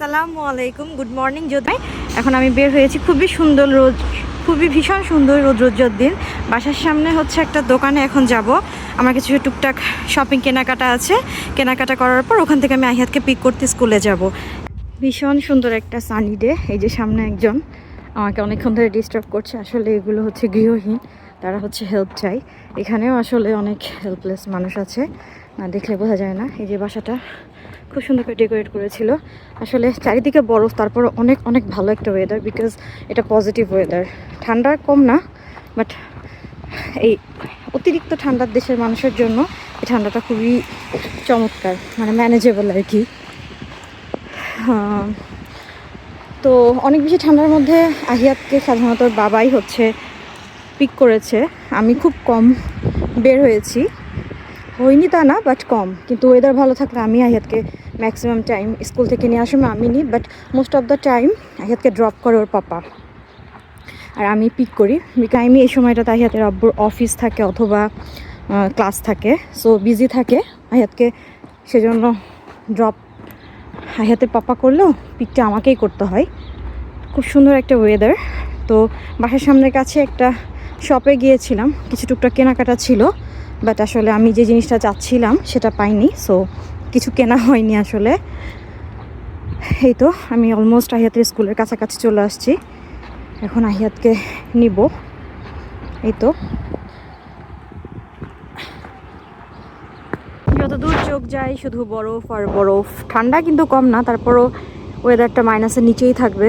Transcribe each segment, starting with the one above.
আসসালামু আলাইকুম good morning যদি এখন আমি বের হয়েছি খুবই সুন্দর রোদ, খুবই ভীষণ সুন্দর রোদ রোজ্জর দিন। বাসার সামনে হচ্ছে একটা দোকানে এখন যাব। আমার কিছু টুকটাক শপিং কেনাকাটা আছে। কেনাকাটা করার পর ওখান থেকে আমি আহিয়াতকে পিক করতে স্কুলে যাব। ভীষণ সুন্দর একটা সানি ডে এই যে সামনে একজন আমাকে অনেকক্ষণ ধরে ডিস্টার্ব করছে। আসলে এগুলো হচ্ছে গৃহহীন, তারা হচ্ছে হেল্প চাই। এখানেও আসলে অনেক হেল্পলেস মানুষ আছে। না দেখলে বোঝা যায় না। এই যে বাসাটা খুব সুন্দর করে ডেকোরেট করেছিল। আসলে চারিদিকে বরফ তারপর অনেক অনেক ভালো একটা ওয়েদার বিকজ এটা পজিটিভ ওয়েদার ঠান্ডা কম না বাট এই অতিরিক্ত ঠান্ডার দেশের মানুষের জন্য এই ঠান্ডাটা খুবই চমৎকার মানে ম্যানেজেবল আর কি। আহ, তো অনেক বেশি ঠান্ডার মধ্যে আহিয়াতকে সাধারণত বাবাই হচ্ছে পিক করেছে। আমি খুব কম বের হয়েছি। হয়নি তা না বাট কম। কিন্তু ওয়েদার ভালো থাকলে আমি আহিয়াতকে ম্যাক্সিমাম টাইম স্কুল থেকে নিয়ে সময় আমি নিই but most of the time আহিয়াতকে drop করে ওর পাপা আর আমি পিক করি। আমি এই সময়টাতে আহিয়াতের আব্বুর অফিস থাকে অথবা ক্লাস থাকে। সো বিজি থাকে, আহিয়াতকে সেজন্য ড্রপ হায়াতের পাপা করলেও পিকটা আমাকেই করতে হয়। খুব সুন্দর একটা ওয়েদার তো বাসার সামনের কাছে একটা শপে গিয়েছিলাম। কিছু টুকটাক কেনাকাটা ছিল। বাট আসলে আমি যে জিনিসটা চাচ্ছিলাম সেটা পাইনি সো কিছু কেনা হয়নি আসলে। এই তো, আমি অলমোস্ট আহিয়াতের স্কুলের কাছাকাছি চলে আসছি। এখন আহিয়াতকে নিব। এই তো। যত দূর চোখ যায়, শুধু বরফ আর বরফ। ঠান্ডা কিন্তু কম না, তারপরও ওয়েদারটা মাইনাসের নিচেই থাকবে।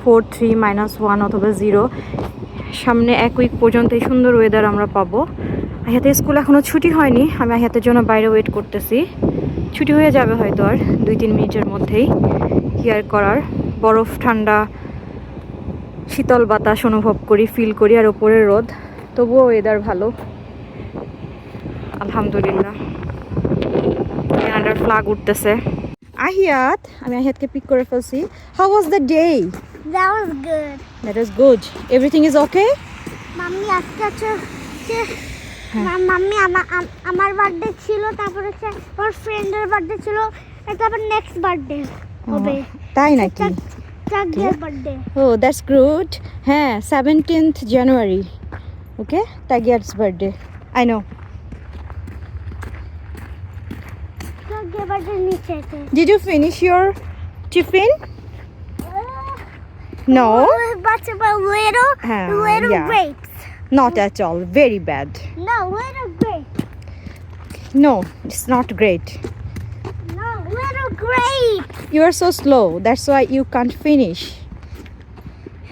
ফোর থ্রি মাইনাস ওয়ান অথবা জিরো সামনে এক উইক পর্যন্ত এই সুন্দর ওয়েদার আমরা পাবো। আহিয়াতে স্কুল এখনও ছুটি হয়নি আমি আহিয়াতের জন্য বাইরে ওয়েট করতেছি। ছুটি হয়ে যাবে হয়তো আর দুই তিন মিনিটের মধ্যেই। কি আর করার বরফ ঠান্ডা শীতল বাতাস অনুভব করি ফিল করি আর ওপরের রোদ। তবুও ওয়েদার ভালো। আলহামদুলিল্লাহ। কানাডার ফ্লাগ উঠতেছে। আহিয়াত আমি আহিয়াতকে পিক করে ফেলছি। How was the day That was good. Good everything is okay mummy আজকে হচ্ছে হচ্ছে হ্যাঁ। মা- মাম্মি আমা- আম- আমার বার্থডে ছিল তারপর হচ্ছে আমার ফ্রেন্ডের বার্থডে ছিল তারপর নেক্সট বার্থডে হবে। তাই নাকি? ও দ্যাটস গুড হ্যাঁ seventeenth January okay tiger's birthday I know did you finish your tiffin no But about little, Ah, little yeah. grapes. Not at all very bad No, little grapes. No it's not great No, little grapes. You are so slow. That's why you can't finish.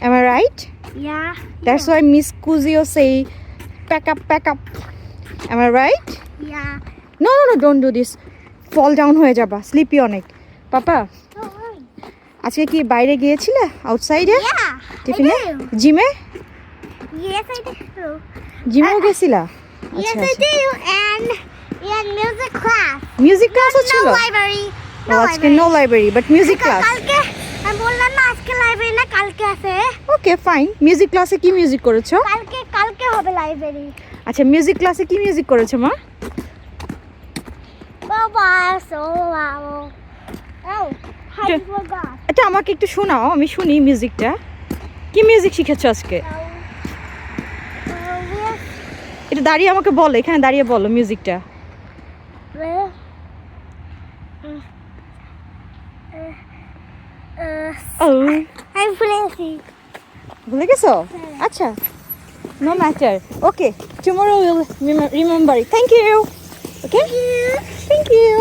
Am I right? Yeah. That's why Miss Kuzio say, pack up, pack up. Am I right? Yeah. No, no, no, don't do this. Fall down হয়ে যাবা sleepy অনেক পাপা Don't worry. আজকে কি বাইরে গিয়েছিলে আউটসাইডে Yeah. টিফিনে I do. জিমে Yes, I do. জিমেও গেছিলা? Yes, আচ্ছা I আচ্ছা। do. And and music class. Music ক্লাসও ছিল No library. ও আজকে no library but music class কালকে আমি বললাম না আজকে লাইব্রেরি না কালকে আছে। ওকে ফাইন মিউজিক ক্লাসে কি মিউজিক করেছ? কালকে কালকে হবে লাইব্রেরি আচ্ছা মিউজিক ক্লাসে কি মিউজিক করেছ মা? বাবা সো ও হাই ফরগট এটা আমাকে একটু শোনাও আমি শুনি মিউজিকটা কি মিউজিক শিখেছো আজকে? এটা দাঁড়িয়ে আমাকে বলো এখানে দাঁড়িয়ে বলো মিউজিকটা ভুলেছি ভুলে গেছো? আচ্ছা। No matter okay tomorrow will remember thank you okay thank you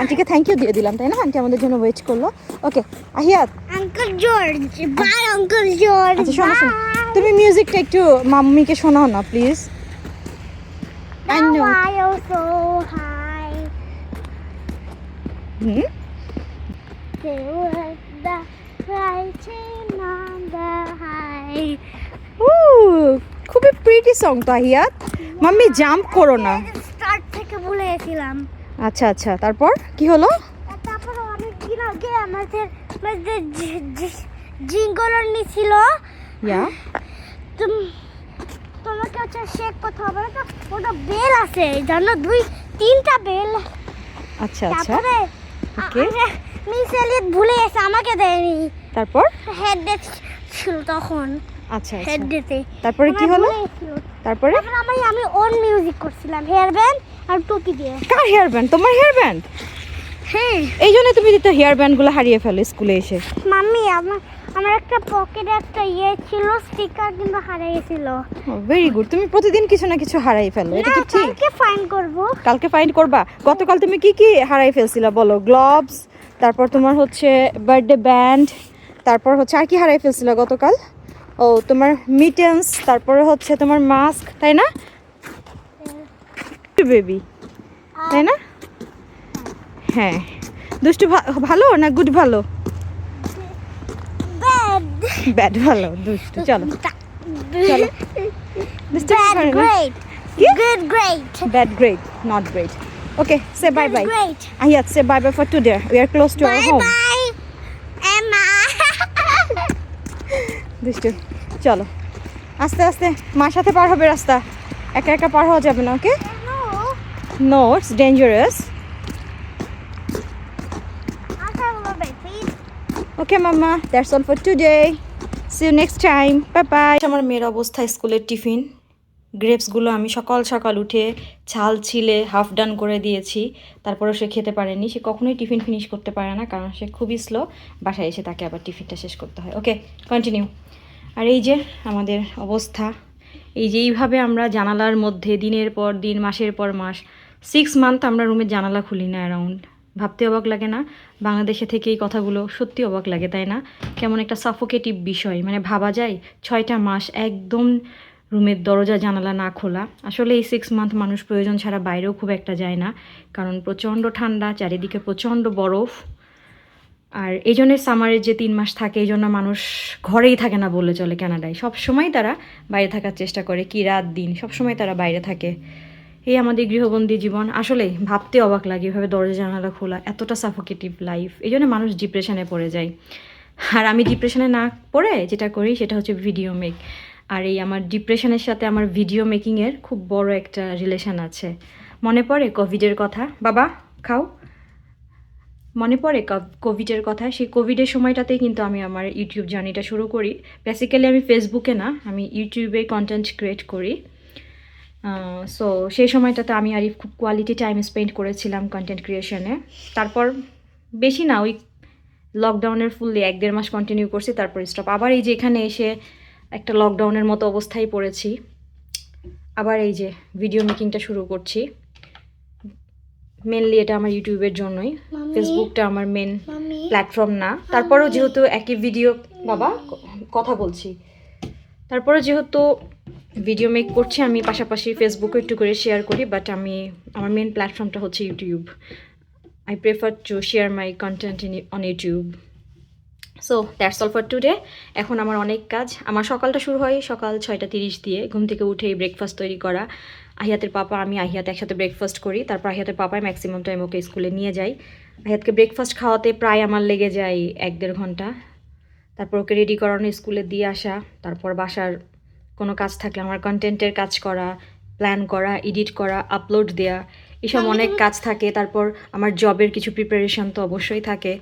আন্টিকে থ্যাংক ইউ দিয়ে দিলাম তাই না? আন্টি আমাদের জন্য ওয়েট করল। Okay Ahiyat. Uncle George bye uncle George আচ্ছা শোনো তুমি মিউজিকটা একটু মাম্মিকে শোনাও না please I Now know. I am so high. হুম There was the writing on the high. ও খুবই প্রিটি সং তো আহিয়াত মাম্মি জাম্প করো না। স্টার্ট থেকে ভুলে গেছিলাম। আচ্ছা আচ্ছা তারপর? কি হলো? তারপর অনেক দিন আগে আমাদের যে জিঙ্গলর নিছিল ইয়া তুম- তোমাকে হচ্ছে শেক করতে হবে না ওটা বেল আছে জানো? দুই তিনটা বেল। আচ্ছা আচ্ছা। তারপরে আ- মিস এলিয়ট ভুলে গেছে আমাকে দেয়নি। তারপর? হেড ডেট ছিল তখন। আচ্ছা হেড আচ্ছা ডেতে তারপরে কি হলো? তারপরে? তারপর আমি আমি ওন মিউজিক করছিলাম হেয়ার ব্যান্ড আর টুপি দিয়ে। কার হেয়ার ব্যান্ড তোমার হেয়ার ব্যান্ড হ্যাঁ। এই জন্য তুমি তো হেয়ার ব্যান্ডগুলো হারিয়ে ফেলো স্কুলে এসে। মাম্মি আমার আমার একটা পকেটে একটা ইয়ে ছিল স্টিকার কিন্তু হারিয়ে গেছিল ভেরি গুড তুমি প্রতিদিন কিছু না কিছু হারাই ফেলো এটা কি ঠিক। কালকে ফাইন করব। কালকে ফাইন্ড করবা? গতকাল তুমি কি কি হারাই ফেলছিলা বলো? গ্লোভস তারপর তোমার হচ্ছে বার্থডে ব্যান্ড তারপর হচ্ছে আর কি হারাই ফেলছিলা গতকাল? ও তোমার মিটেন্স তারপরে হচ্ছে তোমার মাস্ক তাই না? বেবি তাই না? হ্যাঁ। দুষ্টু ভালো না গুড ভালো? ব্যাড ব্যাড ভালো দুষ্টু চলো চলো দুষ্টু। Great? Good great Bad, great, not great. Okay, say bye bye. Great Ayat, say bye bye for today. We are close to our bye home. Bye এমা দুষ্টু চলো আস্তে আস্তে মার সাথে পার হবে রাস্তা একা একা পার হওয়া যাবে না ওকে নো ইটস ডেঞ্জারাস আচ্ছা বলবে please okay mamma that's all for today see you next time bye bye আমার মেয়ের অবস্থা স্কুলের টিফিন। গ্রেপসগুলো আমি সকাল সকাল উঠে ছাল ছিলে হাফ ডান করে দিয়েছি। তারপরে সে খেতে পারেনি। সে কখনোই টিফিন ফিনিশ করতে পারে না, কারণ সে খুবই স্লো বাসায় এসে তাকে আবার টিফিনটা শেষ করতে হয়। ওকে কন্টিনিউ আর এই যে আমাদের অবস্থা। এই যে এইভাবে আমরা জানালার মধ্যে দিনের পর দিন, মাসের পর মাস সিক্স মান্থ আমরা রুমের জানালা খুলি না অ্যারাউন্ড ভাবতে অবাক লাগে না? বাংলাদেশে থেকে এই কথাগুলো সত্যি অবাক লাগে, তাই না? কেমন একটা সাফোকেটিভ বিষয়। মানে ভাবা যায়, ছয়টা মাস একদম রুমের দরজা জানালা না খোলা। আসলে এই সিক্স মান্থ মানুষ প্রয়োজন ছাড়া বাইরেও খুব একটা যায় না। কারণ প্রচণ্ড ঠান্ডা, চারিদিকে প্রচণ্ড বরফ। আর এই জন্য সামারের যে তিন মাস থাকে এই জন্য মানুষ ঘরেই থাকে না বলে চলে কানাডায়। সব সময় তারা বাইরে থাকার চেষ্টা করে, কি রাত, দিন। সব সময় তারা বাইরে থাকে। এই আমাদের গৃহবন্দী জীবন। আসলে ভাবতে অবাক লাগে এভাবে দরজা জানালা খোলা, এতটা সাফোকেটিভ লাইফ এই জন্য মানুষ ডিপ্রেশনে পড়ে যায়। আর আমি ডিপ্রেশনে না পড়ে যেটা করি সেটা হচ্ছে ভিডিও মেক আর এই আমার ডিপ্রেশনের সাথে আমার ভিডিও মেকিংয়ের খুব বড় একটা রিলেশন আছে। মনে পড়ে কোভিডের কথা? বাবা, খাও। মনে পড়ে কোভিডের কথা? সেই কোভিডের সময়টাতেই কিন্তু আমি আমার ইউটিউব জার্নিটা শুরু করি। বেসিক্যালি আমি ফেসবুকে না, আমি ইউটিউবে কন্টেন্ট ক্রিয়েট করি। সো সেই সময়টাতে আমি আরিফ খুব কোয়ালিটি টাইম স্পেন্ড করেছিলাম কন্টেন্ট ক্রিয়েশনে তারপর বেশি না ওই লকডাউনের ফুললি এক দেড় মাস কন্টিনিউ করছি তারপর স্টপ আবার এই যে এখানে এসে একটা লকডাউনের মতো অবস্থায় পড়েছি। আবার এই যে ভিডিও মেকিংটা শুরু করছি। মেনলি এটা আমার ইউটিউবের জন্যই। ফেসবুকটা আমার মেন প্ল্যাটফর্ম না। তারপরেও যেহেতু একই ভিডিও বাবা কথা বলছি। তারপরে যেহেতু ভিডিও মেক করছি, আমি পাশাপাশি ফেসবুকে একটু করে শেয়ার করি বাট আমি, আমার মেন প্ল্যাটফর্মটা হচ্ছে YouTube I prefer to share my content in on YouTube so that's all for today এখন আমার অনেক কাজ। আমার সকালটা শুরু হয় সকাল ছয়টা তিরিশ দিয়ে, ঘুম থেকে উঠেই ব্রেকফাস্ট তৈরি করা। আহিয়াতের পাপা, আমি আহিয়াত একসাথে ব্রেকফাস্ট করি। তারপর আহিয়াতের পাপায় ম্যাক্সিমাম টাইম ওকে স্কুলে নিয়ে যাই আহিয়াতকে ব্রেকফাস্ট খাওয়াতে প্রায় আমার লেগে যায় এক দেড় ঘণ্টা। তারপর ওকে রেডি করানো স্কুলে দিয়ে আসা। তারপর বাসার কোনো কাজ থাকলে আমার কন্টেন্টের কাজ করা প্ল্যান করা এডিট করা আপলোড দেওয়া এসব অনেক কাজ থাকে। তারপর আমার জবের কিছু প্রিপারেশন তো অবশ্যই থাকে।